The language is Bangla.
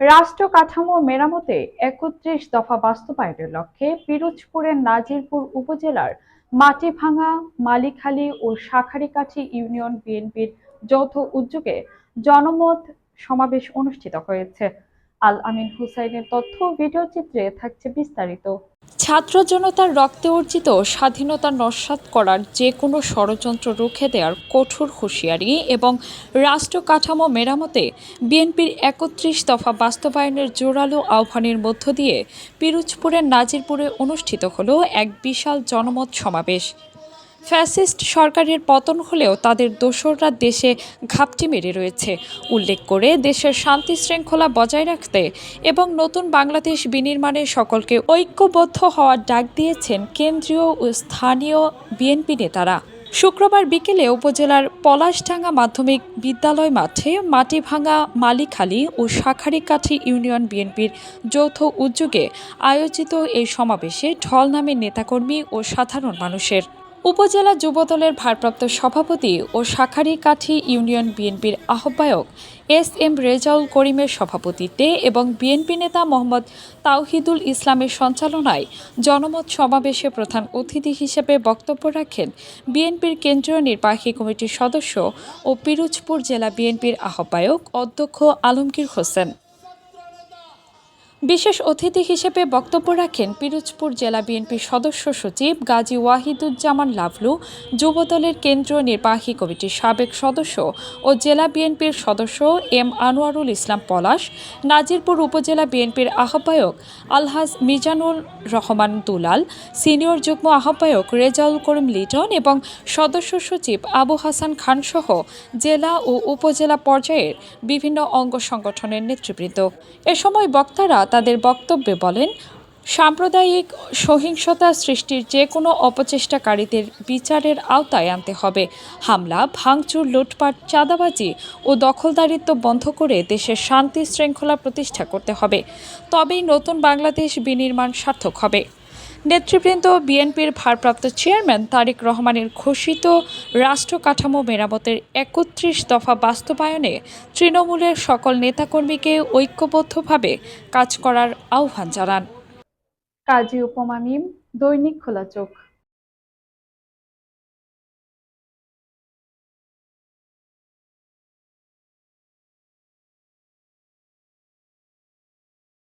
রাষ্ট্র কাঠামো মেরামতে একত্রিশ দফা বাস্তবায়নের লক্ষ্যে পিরোজপুরের নাজিরপুর উপজেলার মাটিভাঙ্গা মালিখালী ও শাখারিকাঠি ইউনিয়ন বিএনপির যৌথ উদ্যোগে জনমত সমাবেশ অনুষ্ঠিত হয়েছে। আল আমিন হুসাইনের তথ্য ভিডিও চিত্রে থাকছে বিস্তারিত। ছাত্র জনতার রক্তে অর্জিত স্বাধীনতা নস্বাত করার যে কোনো ষড়যন্ত্র রুখে দেওয়ার কঠোর হুঁশিয়ারি এবং রাষ্ট্র কাঠামো মেরামতে বিএনপির একত্রিশ দফা বাস্তবায়নের জোরালো আহ্বানের মধ্য দিয়ে পিরোজপুরের নাজিরপুরে অনুষ্ঠিত হলো এক বিশাল জনমত সমাবেশ। ফ্যাসিস্ট সরকারের পতন হলেও তাদের দোসররা দেশে ঘাপটি মেরে রয়েছে। উল্লেখ করে দেশের শান্তি শৃঙ্খলা বজায় রাখতে এবং নতুন বাংলাদেশ বিনির্মাণে সকলকে ঐক্যবদ্ধ হওয়ার ডাক দিয়েছেন কেন্দ্রীয় ও স্থানীয় বিএনপি নেতারা। শুক্রবার বিকেলে উপজেলার পলাশডাঙ্গা মাধ্যমিক বিদ্যালয় মাঠে মাটিভাঙ্গা মালিখালী ও শাখারীকাঠি ইউনিয়ন বিএনপির যৌথ উদ্যোগে আয়োজিত এই সমাবেশে ঢল নামের নেতাকর্মী ও সাধারণ মানুষের উপজেলা যুবদলের ভারপ্রাপ্ত সভাপতি ও শাখারীকাঠি ইউনিয়ন বিএনপির আহ্বায়ক এস এম রেজাউল করিমের সভাপতিত্বে এবং বিএনপি নেতা মোহাম্মদ তাওহিদুল ইসলামের সঞ্চালনায় জনমত সমাবেশে প্রধান অতিথি হিসেবে বক্তব্য রাখেন বিএনপির কেন্দ্রীয় নির্বাহী কমিটির সদস্য ও পিরোজপুর জেলা বিএনপির আহ্বায়ক অধ্যক্ষ আলমগীর হোসেন। বিশেষ অতিথি হিসেবে বক্তব্য রাখেন পিরোজপুর জেলা বিএনপির সদস্য সচিব গাজী ওয়াহিদুজ্জামান লাভলু, যুবদলের কেন্দ্রীয় নির্বাহী কমিটির সাবেক সদস্য ও জেলা বিএনপির সদস্য এম আনোয়ারুল ইসলাম পলাশ, নাজিরপুর উপজেলা বিএনপির আহ্বায়ক আলহাজ মিজানুর রহমান দুলাল, সিনিয়র যুগ্ম আহ্বায়ক রেজাউল করিম লিটন এবং সদস্য সচিব আবু হাসান খানসহ জেলা ও উপজেলা পর্যায়ের বিভিন্ন অঙ্গ সংগঠনের নেতৃবৃন্দ। এ সময় বক্তারা তাদের বক্তব্যে বলেন, সাম্প্রদায়িক সহিংসতা সৃষ্টির যে কোনো অপচেষ্টাকারীদের বিচারের আওতায় আনতে হবে। হামলা, ভাঙচুর, লুটপাট, চাঁদাবাজি ও দখলদারিত্ব বন্ধ করে দেশের শান্তি শৃঙ্খলা প্রতিষ্ঠা করতে হবে। তবেই নতুন বাংলাদেশ বিনির্মাণ সার্থক হবে। নেতৃবৃন্দ বিএনপির ভারপ্রাপ্ত চেয়ারম্যান তারিক রহমানের ঘোষিত রাষ্ট্র কাঠামো মেরামতের একত্রিশ দফা বাস্তবায়নে তৃণমূলের সকল নেতাকর্মীকে ঐক্যবদ্ধভাবে কাজ করার আহ্বান জানান। কাজী উপমা মিম, দৈনিক খোলা চোখ।